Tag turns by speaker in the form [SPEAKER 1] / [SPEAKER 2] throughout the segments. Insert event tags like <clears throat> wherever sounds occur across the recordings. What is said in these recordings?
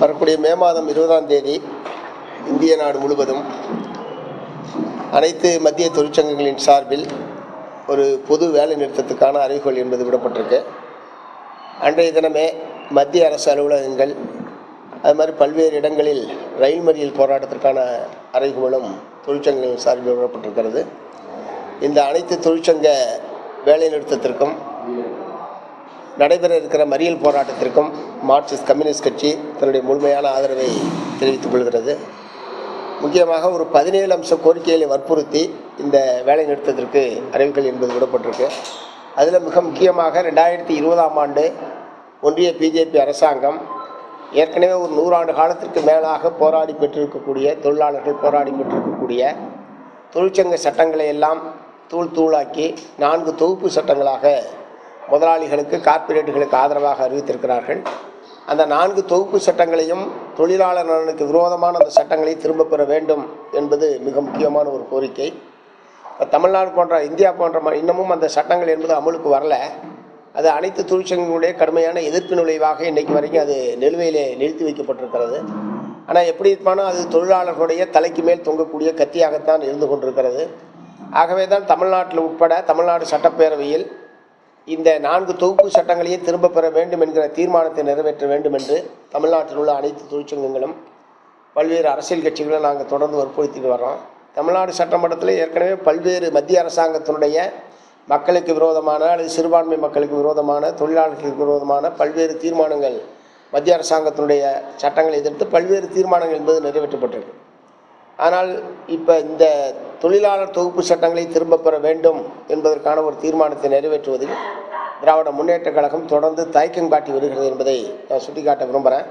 [SPEAKER 1] வரக்கூடிய மே மாதம் இருபதாம் தேதி இந்திய நாடு முழுவதும் அனைத்து மத்திய தொழிற்சங்கங்களின் சார்பில் ஒரு பொது வேலை நிறுத்தத்துக்கான அறிவிக்கோள் என்பது விடப்பட்டிருக்கு. அன்றைய தினமே மத்திய அரசு அலுவலகங்கள் அது மாதிரி பல்வேறு இடங்களில் ரயில் மறியல் போராட்டத்திற்கான அறிவிப்புகளும் தொழிற்சங்கங்கள் சார்பில் விடப்பட்டிருக்கிறது. இந்த அனைத்து தொழிற்சங்க வேலை நிறுத்தத்திற்கும் நடைபெற இருக்கிற மறியல் போராட்டத்திற்கும் மார்க்சிஸ்ட் கம்யூனிஸ்ட் கட்சி தன்னுடைய முழுமையான ஆதரவை தெரிவித்துக் கொள்கிறது. முக்கியமாக ஒரு பதினேழு அம்ச கோரிக்கைகளை வற்புறுத்தி இந்த வேலை நிறுத்தத்திற்கு அறிவிக்கல் என்பது விடப்பட்டிருக்கு. அதில் மிக முக்கியமாக ரெண்டாயிரத்தி இருபதாம் ஆண்டு ஒன்றிய பிஜேபி அரசாங்கம் ஏற்கனவே ஒரு நூறாண்டு காலத்திற்கு மேலாக போராடி பெற்றிருக்கக்கூடிய தொழிலாளர்கள் போராடி பெற்றிருக்கக்கூடிய தொழிற்சங்க சட்டங்களை எல்லாம் தூள் தூளாக்கி நான்கு தொகுப்பு சட்டங்களாக முதலாளிகளுக்கு கார்ப்பரேட்டுகளுக்கு ஆதரவாக அறிவித்திருக்கிறார்கள். அந்த நான்கு தொகுப்பு சட்டங்களையும் தொழிலாளர் நலனுக்கு விரோதமான அந்த சட்டங்களை திரும்பப் பெற வேண்டும் என்பது மிக முக்கியமான ஒரு கோரிக்கை. இப்போ தமிழ்நாடு போன்ற இந்தியா போன்ற இன்னமும் அந்த சட்டங்கள் என்பது அமலுக்கு வரல. அது அனைத்து தொழிற்சங்கங்களுடைய கடுமையான எதிர்ப்பு நுழைவாக இன்றைக்கு வரைக்கும் அது நிலுவையிலே நிறுத்தி வைக்கப்பட்டிருக்கிறது. ஆனால் எப்படி இருப்பானோ அது தொழிலாளர்களுடைய தலைக்கு மேல் தொங்கக்கூடிய கத்தியாகத்தான் இருந்து கொண்டிருக்கிறது. ஆகவே தான் தமிழ்நாட்டில் உட்பட தமிழ்நாடு சட்டப்பேரவையில் இந்த நான்கு தொகுப்பு சட்டங்களையே திரும்பப் பெற வேண்டும் என்கிற தீர்மானத்தை நிறைவேற்ற வேண்டும் என்று தமிழ்நாட்டில் உள்ள அனைத்து தொழிற்சங்கங்களும் பல்வேறு அரசியல் கட்சிகளும் நாங்கள் தொடர்ந்து வற்புறுத்திட்டு வர்றோம். தமிழ்நாடு சட்டமன்றத்தில் ஏற்கனவே பல்வேறு மத்திய அரசாங்கத்தினுடைய மக்களுக்கு விரோதமான அல்லது சிறுபான்மை மக்களுக்கு விரோதமான தொழிலாளர்களுக்கு விரோதமான பல்வேறு தீர்மானங்கள் மத்திய அரசாங்கத்தினுடைய சட்டங்களை எதிர்த்து பல்வேறு தீர்மானங்கள் என்பது நிறைவேற்றப்பட்டிருக்கு. ஆனால் இப்போ இந்த தொழிலாளர் தொகுப்பு சட்டங்களை திரும்பப் பெற வேண்டும் என்பதற்கான ஒரு தீர்மானத்தை நிறைவேற்றுவதில் திராவிட முன்னேற்றக் கழகம் தொடர்ந்து தயக்கம் காட்டி வருகிறது என்பதை நான் சுட்டிக்காட்ட விரும்புகிறேன்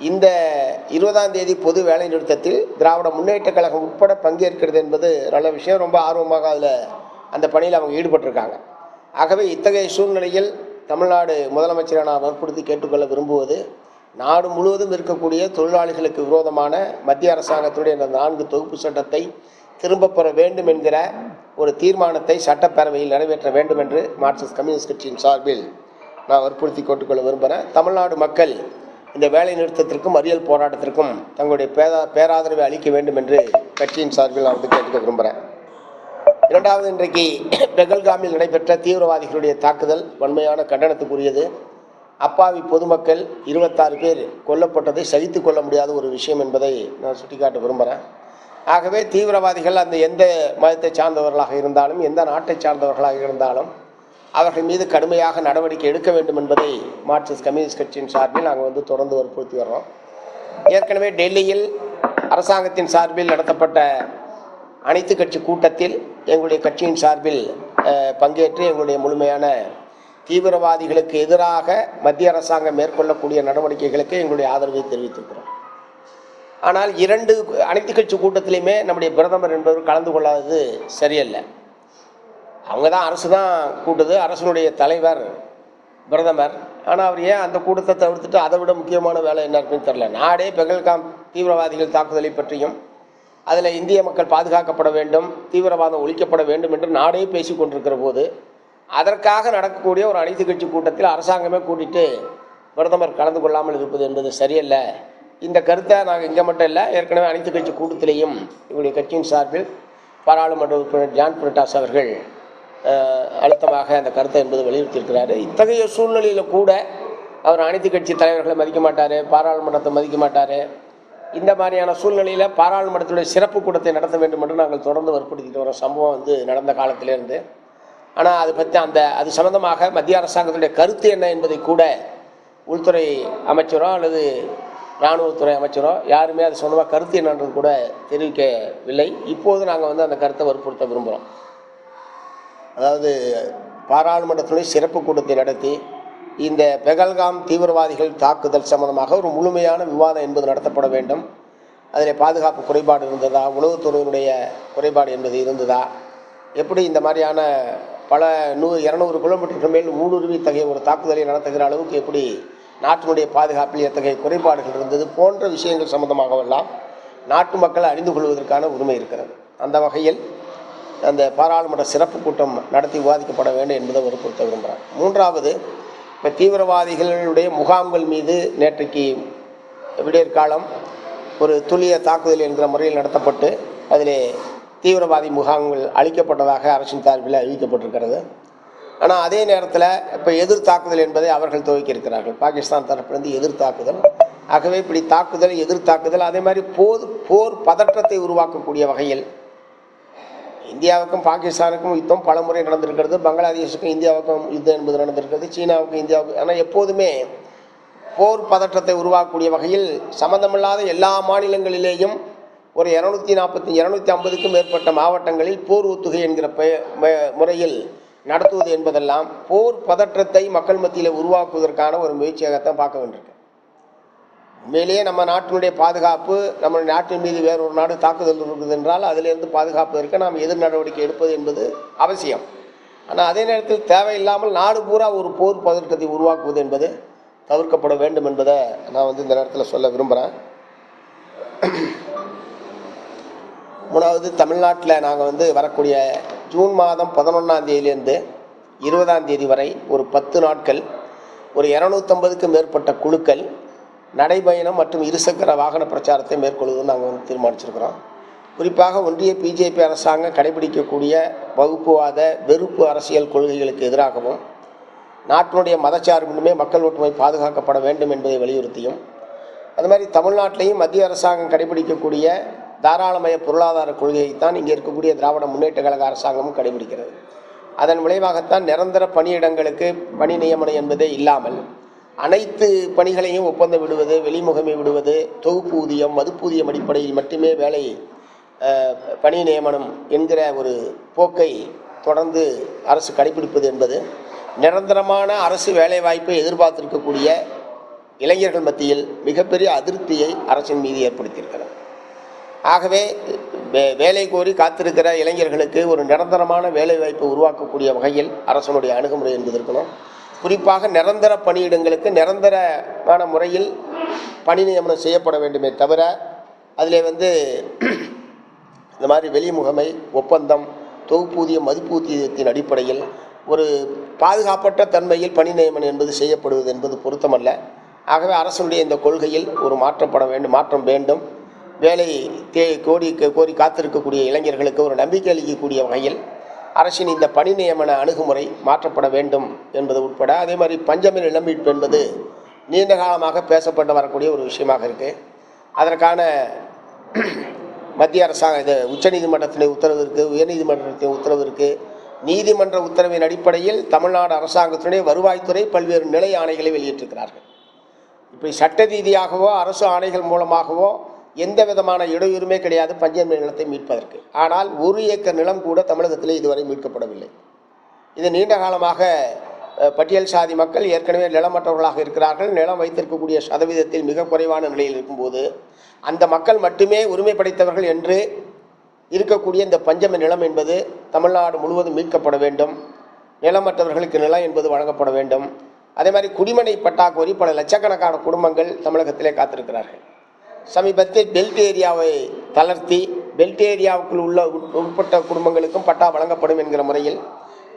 [SPEAKER 1] இந்த இருபதாம் தேதி பொது வேலை நிறுத்தத்தில் திராவிட முன்னேற்றக் கழகம் உட்பட பங்கேற்கிறது என்பது நல்ல விஷயம். ரொம்ப ஆர்வமாக அதில் அந்த பணியில் அவங்க ஈடுபட்டிருக்காங்க. ஆகவே இத்தகைய சூழ்நிலையில் தமிழ்நாடு முதலமைச்சரை நான் வற்புறுத்தி கேட்டுக்கொள்ள விரும்புவது நாடு முழுவதும் இருக்கக்கூடிய தொழிலாளிகளுக்கு விரோதமான மத்திய அரசாங்கத்துடைய இந்த நான்கு தொகுப்பு சட்டத்தை திரும்ப பெற வேண்டும் என்கிற ஒரு தீர்மானத்தை சட்டப்பேரவையில் நிறைவேற்ற வேண்டும் என்று மார்க்சிஸ்ட் கம்யூனிஸ்ட் கட்சியின் சார்பில் நான் வற்புறுத்தி கேட்டுக்கொள்ள விரும்புகிறேன். தமிழ்நாடு மக்கள் இந்த வேலை நிறுத்தத்திற்கும் அறியல் போராட்டத்திற்கும் தங்களுடைய பேரா பேராதரவை அளிக்க வேண்டும் என்று கட்சியின் சார்பில் நான் வந்து கேட்டுக்க விரும்புகிறேன். இரண்டாவது இன்றைக்கு பெகல்காமில் நடைபெற்ற தீவிரவாதிகளுடைய தாக்குதல் வன்மையான கண்டனத்துக்குரியது. அப்பாவி பொதுமக்கள் இருபத்தாறு பேர் கொல்லப்பட்டதை சகித்து கொள்ள முடியாத ஒரு விஷயம் என்பதை நான் சுட்டிக்காட்ட விரும்புகிறேன் ஆகவே தீவிரவாதிகள் அந்த எந்த மதத்தை சார்ந்தவர்களாக இருந்தாலும் எந்த நாட்டை சார்ந்தவர்களாக இருந்தாலும் அவர்கள் மீது கடுமையாக நடவடிக்கை எடுக்க வேண்டும் என்பதை மார்க்சிஸ்ட் கம்யூனிஸ்ட் கட்சியின் சார்பில் நாங்கள் வந்து தொடர்ந்து வற்புறுத்தி வர்றோம். ஏற்கனவே டெல்லியில் அரசாங்கத்தின் சார்பில் நடத்தப்பட்ட அனைத்து கட்சி கூட்டத்தில் எங்களுடைய கட்சியின் சார்பில் பங்கேற்று எங்களுடைய முழுமையான தீவிரவாதிகளுக்கு எதிராக மத்திய அரசாங்கம் மேற்கொள்ளக்கூடிய நடவடிக்கைகளுக்கு எங்களுடைய ஆதரவை தெரிவித்திருக்கிறோம். ஆனால் இரண்டு அனைத்து கட்சி கூட்டத்திலையுமே நம்முடைய பிரதமர் என்பவர் கலந்து கொள்ளாதது சரியல்ல. அவங்க தான் அரசு தான் கூட்டுது அரசனுடைய தலைவர் பிரதமர். ஆனால் அவர் ஏன் அந்த கூட்டத்தை தவிர்த்துட்டு அதை விட முக்கியமான வேலை என்ன இருக்குன்னு தெரில நாடே பெகல்காம் தீவிரவாதிகள் தாக்குதலை பற்றியும் அதில் இந்திய மக்கள் பாதுகாக்கப்பட வேண்டும் தீவிரவாதம் ஒழிக்கப்பட வேண்டும் என்று நாடே பேசி கொண்டிருக்கிற போது அதற்காக நடக்கக்கூடிய ஒரு அனைத்து கட்சி கூட்டத்தில் அரசாங்கமே கூட்டிட்டு பிரதமர் கலந்து கொள்ளாமல் இருப்பது என்பது சரியல்ல. இந்த கருத்தை நாங்கள் இங்கே மட்டும் இல்லை ஏற்கனவே அனைத்து கட்சி கூட்டத்திலேயும் எங்களுடைய கட்சியின் சார்பில் பாராளுமன்ற உறுப்பினர் ஜான் பிரிட்டாஸ் அவர்கள் அழுத்தமாக அந்த கருத்தை என்பது வலியுறுத்தியிருக்கிறார். இத்தகைய சூழ்நிலையில் கூட அவர் அனைத்து கட்சி தலைவர்களை மதிக்க மாட்டார் பாராளுமன்றத்தை மதிக்க மாட்டார். இந்த மாதிரியான சூழ்நிலையில் பாராளுமன்றத்துடைய சிறப்பு கூட்டத்தை நடத்த வேண்டும் என்று நாங்கள் தொடர்ந்து வற்புறுத்திட்டு வரோம் சம்பவம் வந்து நடந்த காலத்திலேருந்து ஆனால் அது பற்றி அந்த அது சம்மந்தமாக மத்திய அரசாங்கத்துடைய கருத்து என்ன என்பதை கூட உள்துறை அமைச்சரோ அல்லது இராணுவத்துறை அமைச்சரோ யாருமே அது சொந்தமாக கருத்து என்னன்றது கூட தெரிவிக்கவில்லை. இப்போது நாங்கள் வந்து அந்த கருத்தை வற்புறுத்த விரும்புகிறோம் அதாவது பாராளுமன்றத்துடைய சிறப்பு கூட்டத்தை நடத்தி இந்த பெகல்காம் தீவிரவாதிகள் தாக்குதல் சம்பந்தமாக ஒரு முழுமையான விவாதம் என்பது நடத்தப்பட வேண்டும். அதில் பாதுகாப்பு குறைபாடு இருந்ததா? உளவுத்துறையினுடைய குறைபாடு என்பது இருந்ததா? எப்படி இந்த மாதிரியான பல நூ இரநூறு கிலோமீட்டருக்கு மேல் ஊடுருவி இத்தகைய ஒரு தாக்குதலை நடத்துகிற அளவுக்கு எப்படி நாட்டினுடைய பாதுகாப்பில் எத்தகைய குறைபாடுகள் இருந்தது போன்ற விஷயங்கள் சம்பந்தமாகவெல்லாம் நாட்டு மக்கள் அறிந்து கொள்வதற்கான உரிமை இருக்கிறது. அந்த வகையில் அந்த பாராளுமன்ற சிறப்பு கூட்டம் நடத்தி விவாதிக்கப்பட வேண்டும் என்பதை வற்புறுத்த விரும்புகிறேன் மூன்றாவது இப்போ தீவிரவாதிகளுடைய முகாம்கள் மீது நேற்றைக்கு விடியற்காலம் ஒரு துல்லிய தாக்குதல் என்கிற முறையில் நடத்தப்பட்டு அதிலே தீவிரவாதி முகாம்கள் அளிக்கப்பட்டதாக அரசின் சார்பில் அறிவிக்கப்பட்டிருக்கிறது. ஆனால் அதே நேரத்தில் இப்போ எதிர் தாக்குதல் என்பதை அவர்கள் துவக்கியிருக்கிறார்கள். பாகிஸ்தான் தரப்பிலிருந்து எதிர் தாக்குதல். ஆகவே இப்படி தாக்குதல் எதிர் தாக்குதல் அதே மாதிரி போர் போர் பதற்றத்தை உருவாக்கக்கூடிய வகையில் இந்தியாவுக்கும் பாகிஸ்தானுக்கும் யுத்தம் பல முறை நடந்திருக்கிறது. பங்களாதேஷுக்கும் இந்தியாவுக்கும் யுத்தம் என்பது நடந்திருக்கிறது. சீனாவுக்கும் இந்தியாவுக்கும் ஆனால் எப்போதுமே போர் பதற்றத்தை உருவாக்கக்கூடிய வகையில் சம்மந்தமில்லாத எல்லா மாநிலங்களிலேயும் ஒரு இரநூத்தி நாற்பத்தி இரநூத்தி ஐம்பதுக்கும் மேற்பட்ட மாவட்டங்களில் போர் ஒத்துகை என்கிற முறையில் நடத்துவது என்பதெல்லாம் போர் பதற்றத்தை மக்கள் மத்தியில் உருவாக்குவதற்கான ஒரு முயற்சியாகத்தான் பார்க்க வேண்டியிருக்கு. உண்மையிலேயே நம்ம நாட்டினுடைய பாதுகாப்பு நம்ம நாட்டின் மீது வேறொரு நாடு தாக்குதல் இருக்குது என்றால் அதிலிருந்து பாதுகாப்பதற்கு நாம் எதிர் நடவடிக்கை எடுப்பது என்பது அவசியம். ஆனால் அதே நேரத்தில் தேவையில்லாமல் நாடு பூரா ஒரு போர் பதற்றத்தை உருவாக்குவது என்பது தவிர்க்கப்பட வேண்டும் என்பதை நான் வந்து இந்த நேரத்தில் சொல்ல விரும்புகிறேன். மூணாவது தமிழ்நாட்டில் நாங்கள் வந்து வரக்கூடிய ஜூன் மாதம் பதினொன்றாம் தேதியிலேருந்து இருபதாம் தேதி வரை ஒரு பத்து நாட்கள் ஒரு இரநூத்தம்பதுக்கும் மேற்பட்ட குழுக்கள் நடைபயணம் மற்றும் இருசக்கர வாகன பிரச்சாரத்தை மேற்கொள்வதுன்னு நாங்கள் வந்து தீர்மானிச்சிருக்கிறோம். குறிப்பாக ஒன்றிய பிஜேபி அரசாங்கம் கடைபிடிக்கக்கூடிய வகுப்புவாத வெறுப்பு அரசியல் கொள்கைகளுக்கு எதிராகவும் நாட்டினுடைய மதச்சார்பின்மே மக்கள் ஒற்றுமை பாதுகாக்கப்பட வேண்டும் என்பதை வலியுறுத்தியும் அது மாதிரி தமிழ்நாட்டிலையும் மத்திய அரசாங்கம் கடைபிடிக்கக்கூடிய தாராளமய பொருளாதார கொள்கையைத்தான் இங்கே இருக்கக்கூடிய திராவிட முன்னேற்ற கழக அரசாங்கமும் கடைபிடிக்கிறது. அதன் விளைவாகத்தான் நிரந்தர பணியிடங்களுக்கு பணி நியமனம் என்பதே இல்லாமல் அனைத்து பணிகளையும் ஒப்பந்தம் விடுவது வெளிமுகமை விடுவது தொகுப்பூதியம் மதுப்பூதியம் அடிப்படையில் மட்டுமே வேலை பணி நியமனம் என்கிற ஒரு போக்கை தொடர்ந்து அரசு கடைபிடிப்பது என்பது நிரந்தரமான அரசு வேலைவாய்ப்பை எதிர்பார்த்திருக்கக்கூடிய இளைஞர்கள் மத்தியில் மிகப்பெரிய அதிருப்தியை அரசின் மீது ஏற்படுத்தியிருக்கிறது. ஆகவே வே- வேலை கோரி காத்திருக்கிற இளைஞர்களுக்கு ஒரு நிரந்தரமான வேலைவாய்ப்பு உருவாக்கக்கூடிய வகையில் அரசனுடைய அணுகுமுறை என்பது இருக்கணும். குறிப்பாக நிரந்தர பணியிடங்களுக்கு நிரந்தரமான முறையில் பணி நியமனம் செய்யப்பட வேண்டுமே தவிர அதில் வந்து <clears throat> இந்த மாதிரி வெளிமுகமை ஒப்பந்தம் தொகுப்பூதிய மதிப்பூதியத்தின் அடிப்படையில் ஒரு பாதுகாப்பற்ற தன்மையில் பணி நியமனம் என்பது செய்யப்படுவது என்பது பொருத்தமல்ல. ஆகவே அரசனுடைய இந்த கொள்கையில் ஒரு மாற்றப்பட வேண்டும் மாற்றம் வேண்டும். வேலை தே கோரி கோரி காத்திருக்கக்கூடிய இளைஞர்களுக்கு ஒரு நம்பிக்கை அளிக்கக்கூடிய வகையில் அரசின் இந்த பணி நியமன அணுகுமுறை மாற்றப்பட வேண்டும் என்பது உட்பட அதே மாதிரி பஞ்சமில் இளமீட்பு என்பது நீண்ட காலமாக பேசப்பட்டு வரக்கூடிய ஒரு விஷயமாக இருக்குது அதற்கான மத்திய அரசாங்க இது உச்சநீதிமன்றத்தினுடைய உத்தரவு இருக்குது உயர்நீதிமன்றத்தின் உத்தரவு இருக்குது நீதிமன்ற உத்தரவின் அடிப்படையில் தமிழ்நாடு அரசாங்கத்தினுடைய வருவாய்த்துறை பல்வேறு நிலை ஆணைகளை வெளியிட்டிருக்கிறார்கள். இப்படி சட்ட ரீதியாகவோ அரசு ஆணைகள் மூலமாகவோ எந்த விதமான இடையூறுமே கிடையாது பஞ்சமி நிலத்தை மீட்பதற்கு. ஆனால் ஒரு ஏக்கர் நிலம் கூட தமிழகத்தில் இதுவரை மீட்கப்படவில்லை. இது நீண்ட காலமாக பட்டியல் சாதி மக்கள் ஏற்கனவே நிலமற்றவர்களாக இருக்கிறார்கள். நிலம் வைத்திருக்கக்கூடிய சதவீதத்தில் மிக குறைவான நிலையில் இருக்கும்போது அந்த மக்கள் மட்டுமே உரிமை படைத்தவர்கள் என்று இருக்கக்கூடிய இந்த பஞ்சம நிலம் என்பது தமிழ்நாடு முழுவதும் மீட்கப்பட வேண்டும். நிலமற்றவர்களுக்கு நிலம் என்பது வழங்கப்பட வேண்டும். அதே மாதிரி குடிமனை பட்டா கோரி பல லட்சக்கணக்கான குடும்பங்கள் தமிழகத்திலே காத்திருக்கிறார்கள். சமீபத்தில் பெல்ட் ஏரியாவை தளர்த்தி பெல்ட் ஏரியாவுக்குள் உள்ள உட்- உட்பட்ட குடும்பங்களுக்கும் பட்டா வழங்கப்படும் என்கிற முறையில்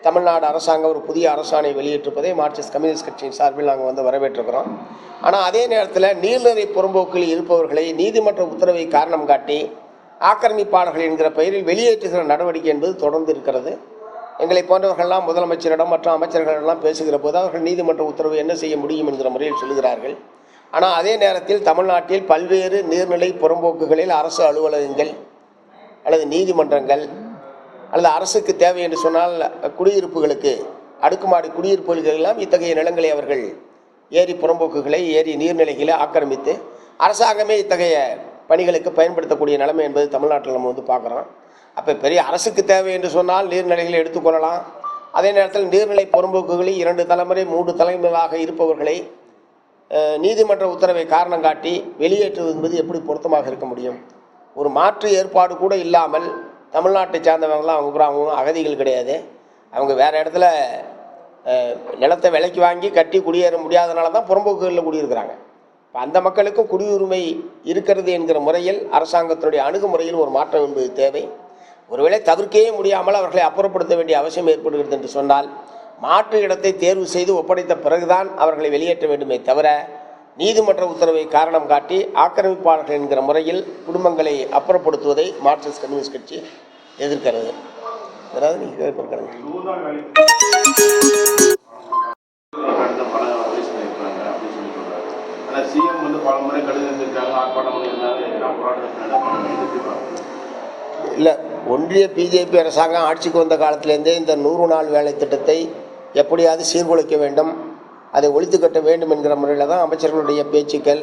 [SPEAKER 1] தமிழ்நாடு அரசாங்கம் ஒரு புதிய அரசாணை வெளியிட்டிருப்பதை மார்க்சிஸ்ட் கம்யூனிஸ்ட் கட்சியின் சார்பில் நாங்கள் வந்து வரவேற்றிருக்கிறோம். ஆனால் அதே நேரத்தில் நீர்நிறை புறம்போக்கில் இருப்பவர்களை நீதிமன்ற உத்தரவை காரணம் காட்டி ஆக்கிரமிப்பாளர்கள் என்கிற பெயரில் வெளியேற்றுகிற நடவடிக்கை என்பது தொடர்ந்து இருக்கிறது. எங்களை போன்றவர்கள்லாம் முதலமைச்சரிடம் மற்றும் அமைச்சர்களிடம் பேசுகிற போது அவர்கள் நீதிமன்ற உத்தரவு என்ன செய்ய முடியும் என்கிற முறையில் சொல்லுகிறார்கள். ஆனால் அதே நேரத்தில் தமிழ்நாட்டில் பல்வேறு நீர்நிலை புறம்போக்குகளில் அரசு அலுவலகங்கள் அல்லது நீதிமன்றங்கள் அல்லது அரசுக்கு தேவை என்று சொன்னால் குடியிருப்புகளுக்கு அடுக்குமாடி குடியிருப்புகளெல்லாம் இத்தகைய நிலங்களை அவர்கள் ஏரி புறம்போக்குகளை ஏரி நீர்நிலைகளை ஆக்கிரமித்து அரசாங்கமே இத்தகைய பணிகளுக்கு பயன்படுத்தக்கூடிய நிலைமை என்பது தமிழ்நாட்டில் நம்ம வந்து பார்க்குறோம். அப்போ பெரிய அரசுக்கு தேவை என்று சொன்னால் நீர்நிலைகளை எடுத்துக்கொள்ளலாம் அதே நேரத்தில் நீர்நிலை புறம்போக்குகளில் இரண்டு தலைமுறை மூன்று தலைமுறையாக இருப்பவர்களை நீதிமன்ற உத்தரவை காரணம் காட்டி வெளியேற்றுவது என்பது எப்படி பொருத்தமாக இருக்க முடியும்? ஒரு மாற்று ஏற்பாடு கூட இல்லாமல் தமிழ்நாட்டை சார்ந்தவங்களாம் அவங்க அவங்க அகதிகள் கிடையாது. அவங்க வேறு இடத்துல நிலத்தை விலைக்கு வாங்கி கட்டி குடியேற முடியாதனால தான் புறம்போக்குகளில் குடியிருக்கிறாங்க. இப்போ அந்த மக்களுக்கும் குடியுரிமை இருக்கிறது என்கிற முறையில் அரசாங்கத்தினுடைய அணுகுமுறையில் ஒரு மாற்றம் என்பது தேவை. ஒருவேளை தவிர்க்கவே முடியாமல் அவர்களை அப்புறப்படுத்த வேண்டிய அவசியம் ஏற்படுகிறது என்று சொன்னால் மாற்று இடத்தை தேர்வு செய்து ஒப்படைத்த பிறகுதான் அவர்களை வெளியேற்ற வேண்டுமே தவிர நீதிமன்ற உத்தரவை காரணம் காட்டி ஆக்கிரமிப்பாளர்கள் என்கிற முறையில் குடும்பங்களை அப்புறப்படுத்துவதை மார்க்சிஸ்ட் கம்யூனிஸ்ட் கட்சி எதிர்க்கிறது. அதாவது நீங்கள் கேட்கறது இல்லை ஒன்றிய பிஜேபி அரசாங்கம் ஆட்சிக்கு வந்த காலத்திலேருந்தே இந்த நூறு நாள் வேலை திட்டத்தை எப்படியாவது சீர்குலைக்க வேண்டும் அதை ஒழித்து கட்ட வேண்டும் என்கிற முறையில் தான் அமைச்சர்களுடைய பேச்சுக்கள்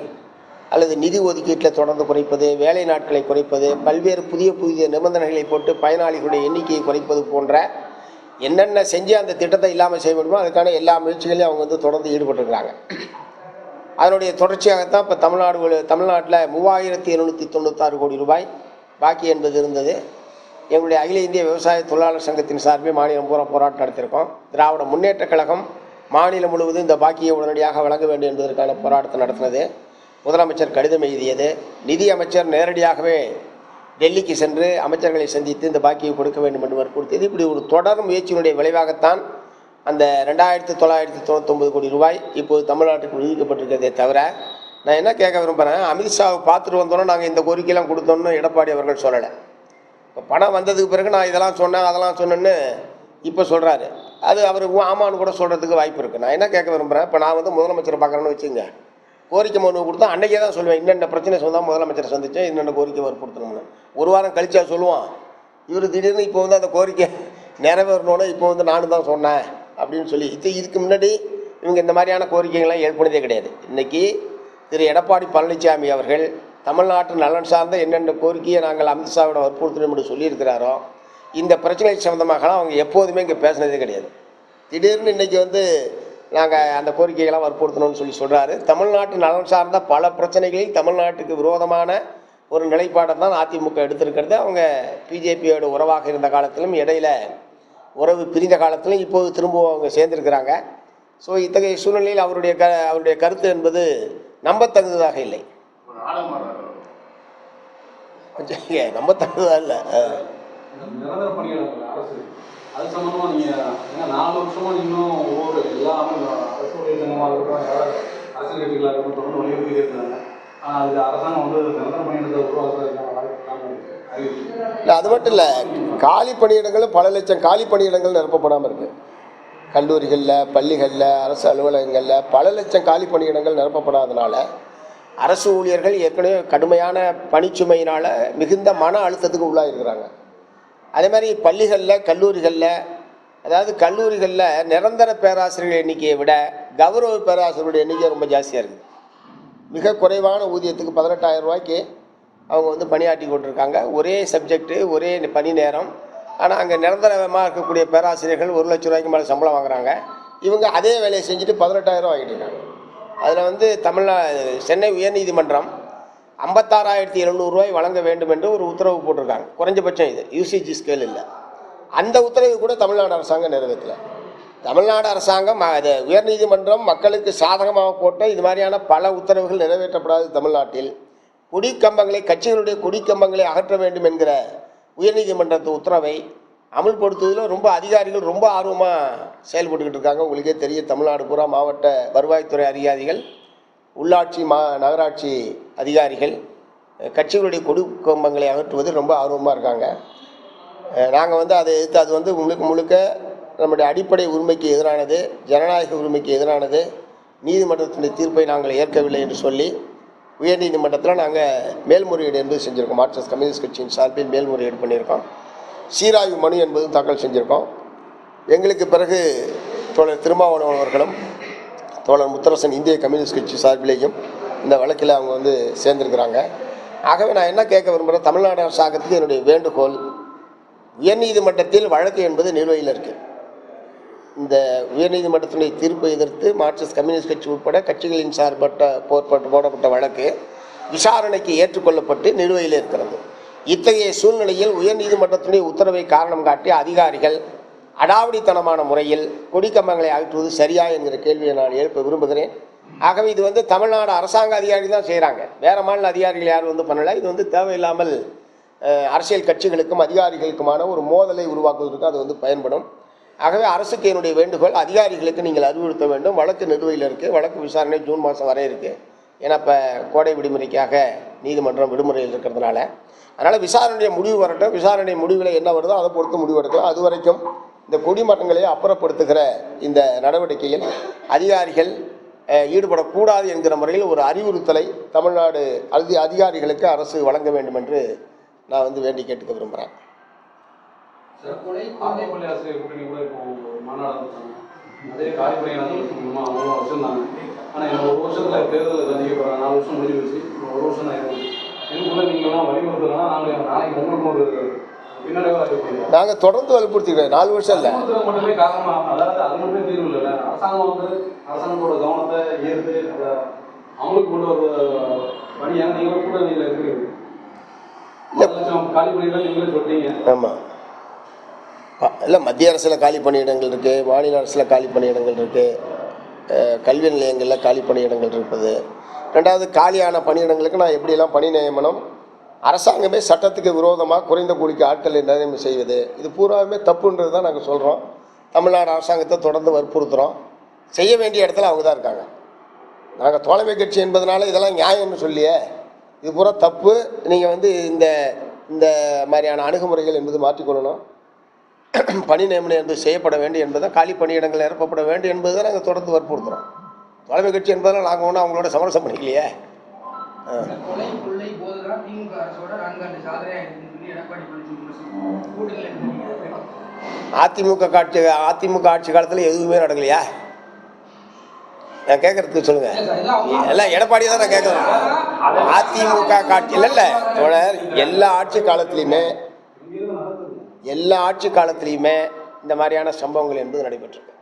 [SPEAKER 1] அல்லது நிதி ஒதுக்கீட்டில் தொடர்ந்து குறைப்பது வேலை நாட்களை குறைப்பது பல்வேறு புதிய புதிய நிபந்தனைகளை போட்டு பயனாளிகளுடைய எண்ணிக்கையை குறைப்பது போன்ற என்னென்ன செஞ்சு அந்த திட்டத்தை இல்லாமல் செய்ய முடியுமோ அதுக்கான எல்லா முயற்சிகளையும் அவங்க வந்து தொடர்ந்து ஈடுபட்டிருக்கிறாங்க. அதனுடைய தொடர்ச்சியாகத்தான் இப்போ தமிழ்நாடு தமிழ்நாட்டில் மூவாயிரத்தி எழுநூற்றி தொண்ணூத்தாறு கோடி ரூபாய் பாக்கி என்பது இருந்தது. எங்களுடைய அகில இந்திய விவசாய தொழிலாளர் சங்கத்தின் சார்பில் மாநிலம் பூரா போராட்டம் நடத்தியிருக்கோம். திராவிட முன்னேற்றக் கழகம் மாநிலம் முழுவதும் இந்த பாக்கியை உடனடியாக வழங்க வேண்டும் என்பதற்கான போராட்டத்தை நடத்தினது. முதலமைச்சர் கடிதம் எழுதியது. நிதி அமைச்சர் நேரடியாகவே டெல்லிக்கு சென்று அமைச்சர்களை சந்தித்து இந்த பாக்கியை கொடுக்க வேண்டும் என்று வற்புறுத்தியது. இப்படி ஒரு தொடர் முயற்சியினுடைய விளைவாகத்தான் அந்த ரெண்டாயிரத்தி தொள்ளாயிரத்தி தொண்ணூத்தொம்பது கோடி ரூபாய் இப்போது தமிழ்நாட்டுக்கு விடுவிக்கப்பட்டிருக்கிறதே தவிர நான் என்ன கேட்க விரும்புகிறேன் அமித்ஷாவை பார்த்துட்டு வந்தோன்னே நாங்கள் இந்த கோரிக்கையெல்லாம் கொடுத்தோன்னு எடப்பாடி அவர்கள் சொல்லலை. இப்போ பணம் வந்ததுக்கு பிறகு நான் இதெல்லாம் சொன்னேன் அதெல்லாம் சொன்னேன்னு இப்போ சொல்கிறாரு அது அவருக்கு ஆமான்னு கூட சொல்கிறதுக்கு வாய்ப்பு இருக்குது நான் என்ன கேட்க விரும்புகிறேன் இப்போ நான் வந்து முதலமைச்சரை பார்க்குறேன்னு வச்சுங்க கோரிக்கை மனு கொடுத்தா அன்றைக்கே தான் சொல்லுவேன். இன்னென்ன பிரச்சனை சொன்னால் முதலமைச்சரை சந்தித்தேன் இன்னென்ன கோரிக்கை வற்புறுத்தணும்னு ஒரு வாரம் கழிச்சா சொல்லுவான். இவர் திடீர்னு இப்போ வந்து அந்த கோரிக்கை நிறைவேறணும்னு இப்போ வந்து நானும் தான் சொன்னேன் அப்படின்னு சொல்லி இது இதுக்கு முன்னாடி இவங்க இந்த மாதிரியான கோரிக்கைகள்லாம் ஏற்படுதே கிடையாது. இன்றைக்கி திரு. எடப்பாடி பழனிசாமி அவர்கள் தமிழ்நாட்டு நலன் சார்ந்த என்னென்ன கோரிக்கையை நாங்கள் அமித்ஷாவிட வற்புறுத்தணும் என்று சொல்லியிருக்கிறாரோ இந்த பிரச்சனை சம்மந்தமாகலாம் அவங்க எப்போதுமே இங்கே பேசினதே கிடையாது. திடீர்னு இன்றைக்கி வந்து நாங்கள் அந்த கோரிக்கைகளாம் வற்புறுத்தணும்னு சொல்லி சொல்கிறாரு தமிழ்நாட்டு நலன் சார்ந்த பல பிரச்சனைகளில் தமிழ்நாட்டுக்கு விரோதமான ஒரு நிலைப்பாடை தான் அதிமுக எடுத்திருக்கிறது. அவங்க பிஜேபியோட உறவாக இருந்த காலத்திலும் இடையில உறவு பிரிந்த காலத்திலும் இப்போது திரும்பவும் அவங்க சேர்ந்திருக்கிறாங்க. ஸோ இத்தகைய சூழ்நிலையில் அவருடைய க அவருடைய கருத்து என்பது நம்பத்தகுந்ததாக இல்லை. இல்லை.
[SPEAKER 2] நிரந்தர பணியாளர்கள் அரசு. அது சம்பந்தமா நீங்க ஏன்னா நாலு வருஷமா நீங்களும் ஒவ்வொரு எல்லா அரசு ஊழியர் சங்கமாக இருக்கட்டும் யாராவது அரசியல் கட்சிகளாக இருக்கட்டும் தொடர்ந்து வலியுறுத்திட்டே இருக்காங்க ஆனால் அதுக்கு அரசாங்கம் வந்து நிரந்தர பணியிடத்தை உருவாக்குறதுக்கான வாய்ப்பு காரணம் அறிவிச்சு
[SPEAKER 1] இல்லை அது மட்டும் இல்லை காலி பணியிடங்களும் பல லட்சம் காலி பணியிடங்கள் நிரப்பப்படாமல் இருக்குது கல்லூரிகளில் பள்ளிகளில் அரசு அலுவலகங்களில் பல லட்சம் காலி பணியிடங்கள் நிரப்பப்படாதனால அரசு ஊழியர்கள் ஏற்கனவே கடுமையான பணிச்சுமையினால் மிகுந்த மன அழுத்தத்துக்கு உள்ளாயிருக்கிறாங்க அதே மாதிரி பள்ளிகளில் கல்லூரிகளில் அதாவது கல்லூரிகளில் நிரந்தர பேராசிரியர்கள் எண்ணிக்கையை விட கௌரவ பேராசிரியர்களுடைய எண்ணிக்கை ரொம்ப ஜாஸ்தியாக இருக்குது. மிக குறைவான ஊதியத்துக்கு பதினெட்டாயிரம் ரூபாய்க்கு அவங்க வந்து பணியாற்றி கொண்டிருக்காங்க. ஒரே சப்ஜெக்ட்டு ஒரே பணி நேரம். ஆனால் அங்கே நிரந்தரமாக இருக்கக்கூடிய பேராசிரியர்கள் ஒரு லட்ச ரூபாய்க்கு மேலே சம்பளம் வாங்குறாங்க. இவங்க அதே வேலையை செஞ்சுட்டு பதினெட்டாயிரம் வாங்கிட்டு இருக்காங்க. அதில் வந்து தமிழ்நா சென்னை உயர்நீதிமன்றம் ஐம்பத்தாறாயிரத்தி எழுநூறுவாய் வழங்க வேண்டும் என்று ஒரு உத்தரவு போட்டிருக்காங்க. குறைஞ்சபட்சம் இது. யூசிஜி ஸ்கேல் இல்லை. அந்த உத்தரவு கூட தமிழ்நாடு அரசாங்கம் நிறைவேற்றலை. தமிழ்நாடு அரசாங்கம் அது உயர்நீதிமன்றம் மக்களுக்கு சாதகமாக போட்ட இது மாதிரியான பல உத்தரவுகள் நிறைவேற்றப்படாது தமிழ்நாட்டில். கொடிக்கம்பங்களை கட்சிகளுடைய கொடிக்கம்பங்களை அகற்ற வேண்டும் என்கிற உயர்நீதிமன்றத்து உத்தரவை அமல்படுத்துவதில் ரொம்ப அதிகாரிகள் ரொம்ப ஆர்வமாக செயல்பட்டுக்கிட்டு இருக்காங்க. உங்களுக்கே தெரிய தமிழ்நாடு பூரா மாவட்ட வருவாய்த்துறை அதிகாரிகள் உள்ளாட்சி மா நகராட்சி அதிகாரிகள் கட்சிகளுடைய கொடிக்கம்பங்களை அகற்றுவதில் ரொம்ப ஆர்வமாக இருக்காங்க. நாங்கள் வந்து அதை எதிர்த்து அது வந்து முழுக்க முழுக்க நம்முடைய அடிப்படை உரிமைக்கு எதிரானது ஜனநாயக உரிமைக்கு எதிரானது நீதிமன்றத்தினுடைய தீர்ப்பை நாங்கள் ஏற்கவில்லை என்று சொல்லி உயர்நீதிமன்றத்தில் நாங்கள் மேல்முறையீடு என்பது செஞ்சுருக்கோம். மார்க்சிஸ்ட் கம்யூனிஸ்ட் கட்சியின் சார்பில் மேல்முறையீடு பண்ணியிருக்கோம். சீராய்வு மனு என்பதும் தாக்கல் செஞ்சுருக்கோம். எங்களுக்கு பிறகு தோழர் திருமாவளவன் அவர்களும் தோழர் முத்தரசன் இந்திய கம்யூனிஸ்ட் கட்சி சார்பிலேயும் இந்த வழக்கில் அவங்க வந்து சேர்ந்துருக்கிறாங்க. ஆகவே நான் என்ன கேட்க விரும்புகிறேன் தமிழ்நாடு அரசாங்கத்துக்கு என்னுடைய வேண்டுகோள் உயர்நீதிமன்றத்தில் வழக்கு என்பது நிலுவையில் இருக்குது இந்த உயர்நீதிமன்றத்தினுடைய தீர்ப்பை எதிர்த்து மார்க்சிஸ்ட் கம்யூனிஸ்ட் கட்சி உட்பட கட்சிகளின் சார்பட்ட போர்பட்டு போடப்பட்ட வழக்கு விசாரணைக்கு ஏற்றுக்கொள்ளப்பட்டு நிலுவையில் இருக்கிறது. இத்தகைய சூழ்நிலையில் உயர்நீதிமன்றத்தினுடைய உத்தரவை காரணம் காட்டி அதிகாரிகள் அடாவடித்தனமான முறையில் கொடிக்கம்பங்களை அகற்றுவது சரியா என்கிற கேள்வியை நான் எழுப்ப விரும்புகிறேன். ஆகவே இது வந்து தமிழ்நாடு அரசாங்க அதிகாரி தான் செய்கிறாங்க வேறு மாநில அதிகாரிகள் யாரும் வந்து பண்ணலை. இது வந்து தேவையில்லாமல் அரசியல் கட்சிகளுக்கும் அதிகாரிகளுக்குமான ஒரு மோதலை உருவாக்குவதற்கு அது வந்து பயன்படும். ஆகவே அரசுக்கு என்னுடைய வேண்டுகோள் அதிகாரிகளுக்கு நீங்கள் அறிவுறுத்த வேண்டும். வழக்கு நிலுவையில் இருக்குது வழக்கு விசாரணை ஜூன் மாதம் வரை இருக்குது ஏன்னா இப்போ கோடை விடுமுறைக்காக நீதிமன்றம் விடுமுறையில் இருக்கிறதுனால. அதனால் விசாரணைய முடிவு வரட்டும். விசாரணை முடிவில் என்ன வருதோ அதை பொறுத்து முடிவு எடுக்கும் அது வரைக்கும் இந்த குடிமட்டங்களை அப்புறப்படுத்துகிற இந்த நடவடிக்கையில் அதிகாரிகள் ஈடுபடக்கூடாது என்கிற முறையில் ஒரு அறிவுறுத்தலை தமிழ்நாடு அதி அதிகாரிகளுக்கு அரசு வழங்க வேண்டும் என்று நான் வந்து வேண்டி கேட்டுக்க விரும்புகிறேன்
[SPEAKER 2] அதே காரிப்பள்ளி வச்சிருந்தாங்க. ஆனால் இந்த ஒரு வருஷத்துல தேர்தல் சந்திக்கப்படுறாங்க நாலு வருஷம் முடிஞ்சு வச்சு ஒரு வருஷம் தான் இருக்கு இதுக்குள்ள நீங்களாம் வலியுறுத்தலாம் நாங்கள் நாளைக்கு உங்களுக்கு ஒரு
[SPEAKER 1] நாங்கள் தொடர்ந்து வலுப்படுத்திக்கிறோம். நாலு வருஷம் இல்லை.
[SPEAKER 2] மட்டுமே காரணமா அதாவது அது மட்டுமே தீர்வு இல்லைல்ல அரசாங்கம் வந்து அரசாங்கத்தோட கவனத்தை அதை அவங்களுக்கு கொண்டு வர பணியாக நீங்களும் கூட நீங்கள் இருக்கிறீங்க. ஒரு காலி பண்ணிட்டு நீங்களே சொல்றீங்க.
[SPEAKER 1] ஆமாம் இல்லை மத்திய அரசில் காலி பணியிடங்கள் இருக்குது மாநில அரசில் காலி பணியிடங்கள் இருக்குது கல்வி நிலையங்களில் காலி பணியிடங்கள் இருப்பது. ரெண்டாவது காலியான பணியிடங்களுக்கு நான் எப்படியெல்லாம் பணி நியமனம்? அரசாங்கமே சட்டத்துக்கு விரோதமாக குறைந்த கூலிக்கு ஆட்களை நியமனம் செய்வது. இது பூராவுமே தப்புன்றது தான் நாங்கள் சொல்கிறோம் தமிழ்நாடு அரசாங்கத்தை தொடர்ந்து வற்புறுத்துகிறோம் செய்ய வேண்டிய இடத்துல அவங்க தான் இருக்காங்க. நாங்கள் தோழமை கட்சி என்பதனால இதெல்லாம் நியாயம்னு சொல்லியே. இது பூரா தப்பு. நீங்கள் வந்து இந்த இந்த மாதிரியான அணுகுமுறைகள் என்பது மாற்றிக்கொள்ளணும். <clears throat> பணி நியமனம் என்பது செய்யப்பட வேண்டும் என்பதை காலி பணியிடங்கள் நிரப்பப்பட வேண்டும் என்பதை தான் நாங்கள் தொடர்ந்து வற்புறுத்துகிறோம் தலைமை கட்சி என்பதெல்லாம் நாங்கள் ஒன்றும் அவங்களோட சமரசம் பண்ணிக்கலையே. அதிமுக காட்சி அதிமுக ஆட்சி காலத்தில் எதுவுமே நடக்கலையா? நான் கேட்கறதுக்கு சொல்லுங்க. எல்லாம் எடப்பாடி தான் நான் கேட்குறேன் அதிமுக காட்சியில் இல்லை இல்லை. எல்லா ஆட்சி காலத்துலேயுமே எல்லா ஆட்சி காலத்திலையுமே இந்த மாதிரியான சம்பவங்கள் என்பது நடைபெற்றிருக்கு.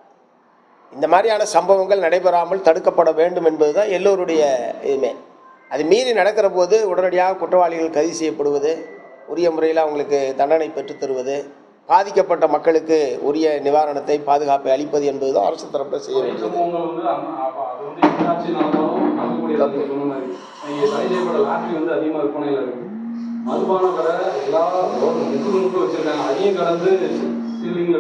[SPEAKER 1] இந்த மாதிரியான சம்பவங்கள் நடைபெறாமல் தடுக்கப்பட வேண்டும் என்பது தான் எல்லோருடைய இதுவுமே அது மீறி நடக்கிற போது உடனடியாக குற்றவாளிகள் கைது செய்யப்படுவது உரிய முறையில் அவங்களுக்கு தண்டனை பெற்று தருவது பாதிக்கப்பட்ட மக்களுக்கு உரிய நிவாரணத்தை பாதுகாப்பை அளிப்பது என்பது தான் அரசு தரப்பில் செய்ய வேண்டியது.
[SPEAKER 2] சம்பவங்கள் மதுபான கடை எல்லா முக்கு வச்சிருக்காங்க. அதையும் கடந்து சீலிங்ல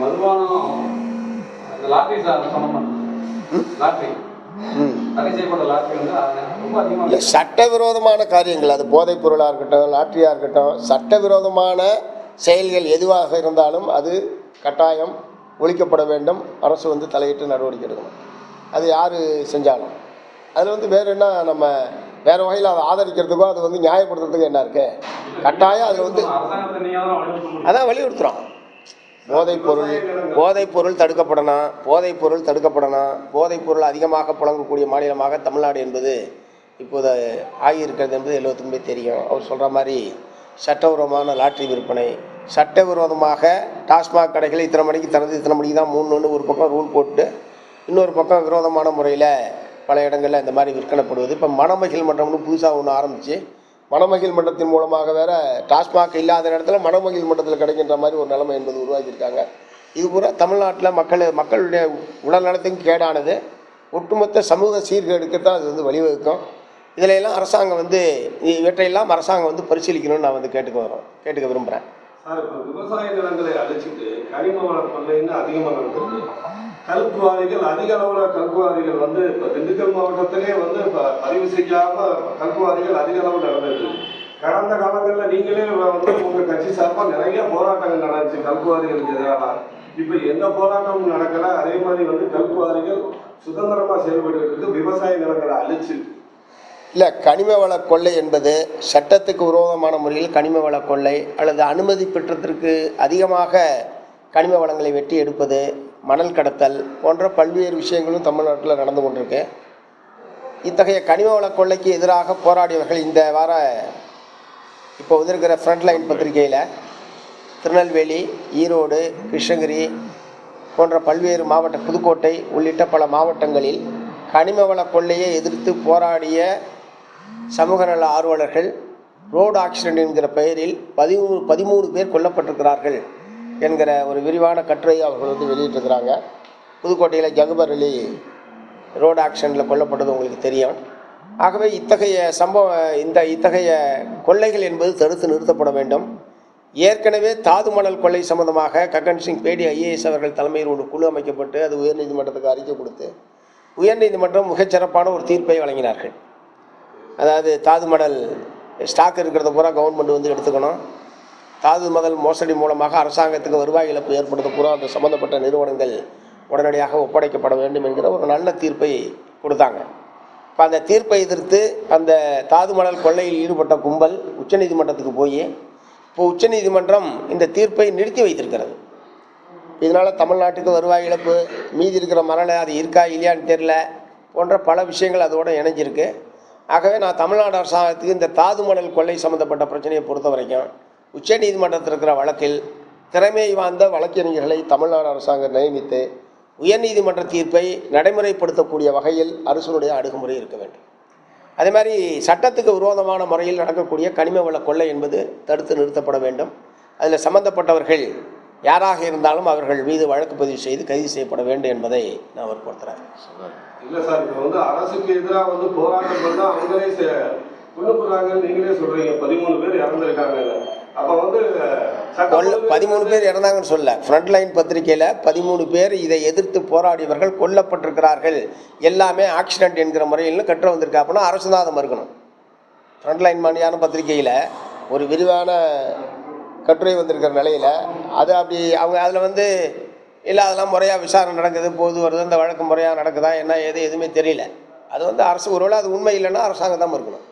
[SPEAKER 2] மதுபானம் லாட்டரி லாட்டரி. ரொம்ப அதிகமா
[SPEAKER 1] இல்லை சட்டவிரோதமான காரியங்கள். அது போதைப் பொருளாக இருக்கட்டும் லாட்டரியாக இருக்கட்டும் சட்டவிரோதமான செயல்கள் எதுவாக இருந்தாலும் அது கட்டாயம் ஒழிக்கப்பட வேண்டும். அரசு வந்து தலையிட்டு நடவடிக்கை எடுக்கணும். அது யார் செஞ்சாலும். அதில் வந்து வேறு என்ன நம்ம வேறு வகையில் அதை ஆதரிக்கிறதுக்கோ அது வந்து நியாயப்படுத்துறதுக்கு என்ன இருக்கு? கட்டாயம் அதில் வந்து அதான் வலியுறுத்துகிறோம் போதைப் பொருள் போதைப் பொருள் தடுக்கப்படணும் போதைப் பொருள் தடுக்கப்படணும் போதைப் பொருள் அதிகமாக புழங்கக்கூடிய மாநிலமாக தமிழ்நாடு என்பது இப்போது ஆகியிருக்கிறது என்பது எல்லோத்துக்குமே தெரியும். அவர் சொல்கிற மாதிரி சட்டவிரோதமான லாட்டரி விற்பனை சட்டவிரோதமாக டாஸ்மாக் கடைகளை இத்தனை மணிக்கு திறந்து இத்தனை மணிக்கு தான் மூணு ஒரு பக்கம் ரூல் போட்டு இன்னொரு பக்கம் விரோதமான முறையில் பல இடங்களில் இந்த மாதிரி விற்கப்படுவது இப்போ மணமகிழ் மன்றம்னு புதுசாக ஒன்று ஆரம்பித்து மணமகிழ் மன்றத்தின் மூலமாக வேற டாஸ்மாக் இல்லாத இடத்துல மணமகிழ் மன்றத்தில் கிடைக்கின்ற மாதிரி ஒரு நிலைமை என்பது உருவாக்கியிருக்காங்க. இது பூரா தமிழ்நாட்டில் மக்கள் மக்களுடைய உடல் நலத்துக்கும் கேடானது. ஒட்டுமொத்த சமூக சீர்கேடுக்குத்தான் அது வந்து வழிவகுக்கும். இதில் எல்லாம் அரசாங்கம் வந்து இவற்றையெல்லாம் அரசாங்கம் வந்து பரிசீலிக்கணும்னு நான் வந்து கேட்டுக்க வரோம் கேட்டுக்க விரும்புகிறேன்
[SPEAKER 3] சார் இப்போ விவசாய நிலங்களை அழிச்சிட்டு கனிம வள பண்ணைன்னு அதிகமாக நடந்திருக்கு கல்குவாரிகள் அதிக அளவில் கல்குவாரிகள் வந்து இப்போ திண்டுக்கல் மாவட்டத்திலே வந்து இப்போ பதிவு செய்யாமல் கல்குவாரிகள் அதிக அளவில் நடந்தது. கடந்த காலங்களில் நீங்களே வந்து உங்கள் கட்சி சார்பாக நிறைய போராட்டங்கள் நடந்துச்சு கல்குவாரிகளுக்கு எதிராக. இப்போ எந்த போராட்டமும் நடக்கல. அதே மாதிரி வந்து கல்குவாரிகள் சுதந்திரமாக செயல்பட்டு இருக்கு. விவசாய நிலங்களை அழிச்சு
[SPEAKER 1] இல்லை கனிம வள கொள்ளை என்பது சட்டத்துக்கு விரோதமான முறையில் கனிம வள கொள்ளை அல்லது அனுமதி பெற்றதற்கு அதிகமாக கனிம வளங்களை வெட்டி எடுப்பது மணல் கடத்தல் போன்ற பல்வேறு விஷயங்களும் தமிழ்நாட்டில் நடந்து கொண்டிருக்கு. இத்தகைய கனிம வள கொள்ளைக்கு எதிராக போராடியவர்கள் இந்த வார இப்போ வந்திருக்கிற ஃப்ரண்ட்லைன் பத்திரிகையில் திருநெல்வேலி ஈரோடு கிருஷ்ணகிரி போன்ற பல்வேறு மாவட்ட புதுக்கோட்டை உள்ளிட்ட பல மாவட்டங்களில் கனிம வள கொள்ளையை எதிர்த்து போராடிய சமூக நல ஆர்வலர்கள் ரோடு ஆக்சிடென்ட் என்கிற பெயரில் பதிமூணு பதிமூணு பேர் கொல்லப்பட்டிருக்கிறார்கள் என்கிற ஒரு விரிவான கட்டுரையை அவர்கள் வந்து வெளியிட்டிருக்கிறாங்க. புதுக்கோட்டையில் ஜகுபர் அலி ரோடு ஆக்சிடெண்ட்டில் கொல்லப்பட்டது உங்களுக்கு தெரியும். ஆகவே இத்தகைய சம்பவ இந்த இத்தகைய கொள்ளைகள் என்பது தடுத்து நிறுத்தப்பட வேண்டும். ஏற்கனவே தாதுமணல் கொள்ளை சம்பந்தமாக ககன் சிங் பேடி ஐஏஎஸ் அவர்கள் தலைமையில் ஒரு குழு அமைக்கப்பட்டு அது உயர்நீதிமன்றத்துக்கு அறிக்கை கொடுத்து உயர்நீதிமன்றம் மிகச்சிறப்பான ஒரு தீர்ப்பை வழங்கினார்கள். அதாவது தாது மடல் ஸ்டாக் இருக்கிறத பூரா கவர்மெண்ட் வந்து எடுத்துக்கணும். தாது மணல் மோசடி மூலமாக அரசாங்கத்துக்கு வருவாய் இழப்பு ஏற்படுத்த பூரா அந்த சம்மந்தப்பட்ட நிறுவனங்கள் உடனடியாக ஒப்படைக்கப்பட வேண்டும் என்கிற ஒரு நல்ல தீர்ப்பை கொடுத்தாங்க. இப்போ அந்த தீர்ப்பை எதிர்த்து அந்த தாதுமணல் கொள்ளையில் ஈடுபட்ட கும்பல் உச்சநீதிமன்றத்துக்கு போய் இப்போ உச்சநீதிமன்றம் இந்த தீர்ப்பை நிறுத்தி வைத்திருக்கிறது. இதனால் தமிழ்நாட்டுக்கு வருவாய் இழப்பு மீதி இருக்கிற மரண அது இருக்கா இல்லையான்னு தெரில போன்ற பல விஷயங்கள் அதோடு இணைஞ்சிருக்கு. ஆகவே நான் தமிழ்நாடு அரசாங்கத்துக்கு இந்த தாதுமணல் கொள்ளை சம்மந்தப்பட்ட பிரச்சனையை பொறுத்த வரைக்கும் உச்சநீதிமன்றத்தில் இருக்கிற வழக்கில் திறமை வாய்ந்த வழக்கறிஞர்களை தமிழ்நாடு அரசாங்கம் நியமித்து உயர்நீதிமன்ற தீர்ப்பை நடைமுறைப்படுத்தக்கூடிய வகையில் அரசனுடைய அணுகுமுறை இருக்க வேண்டும். அதே மாதிரி சட்டத்துக்கு விரோதமான முறையில் நடக்கக்கூடிய கனிம வள கொள்ளை என்பது தடுத்து நிறுத்தப்பட வேண்டும். அதில் சம்பந்தப்பட்டவர்கள் யாராக இருந்தாலும் அவர்கள் மீது வழக்கு பதிவு செய்து கைது செய்யப்பட வேண்டும் என்பதை நான் வற்புறுத்துறேன்.
[SPEAKER 3] இல்ல சார் இப்ப வந்து அரசுக்கு எதிராக வந்து போராட்டம் பண்ணா அவங்களே கொண்டு போறாங்கன்னு நீங்களே சொல்றீங்க பதிமூணு பேர் இறந்துருக்காங்க அப்ப வந்து சட்ட
[SPEAKER 1] கொல்ல
[SPEAKER 3] ஒழுங்கு-
[SPEAKER 1] பதிமூணு பேர் இறந்தாங்கன்னு சொல்ல ஃப்ரண்ட் லைன் பத்திரிகையில் பதிமூணு பேர் இதை எதிர்த்து போராடியவர்கள் கொல்லப்பட்டிருக்கிறார்கள். எல்லாமே ஆக்சிடென்ட் என்கிற முறையில் கற்று வந்திருக்கா. அப்படின்னா அரசு தான் அதை மறுக்கணும். ஃப்ரண்ட் லைன் மணியான பத்திரிகையில் ஒரு விரிவான கட்டுரை வந்திருக்கிற நிலையில் அது அப்படி அவங்க அதில் வந்து இல்லை அதெல்லாம் முறையாக விசாரணை நடக்குது போது வருது இந்த வழக்கு முறையாக நடக்குதா என்ன ஏது எதுவுமே தெரியல. அது வந்து அரசு ஒருவேளை அது உண்மை இல்லைன்னா அரசாங்கம் தான் இருக்கணும்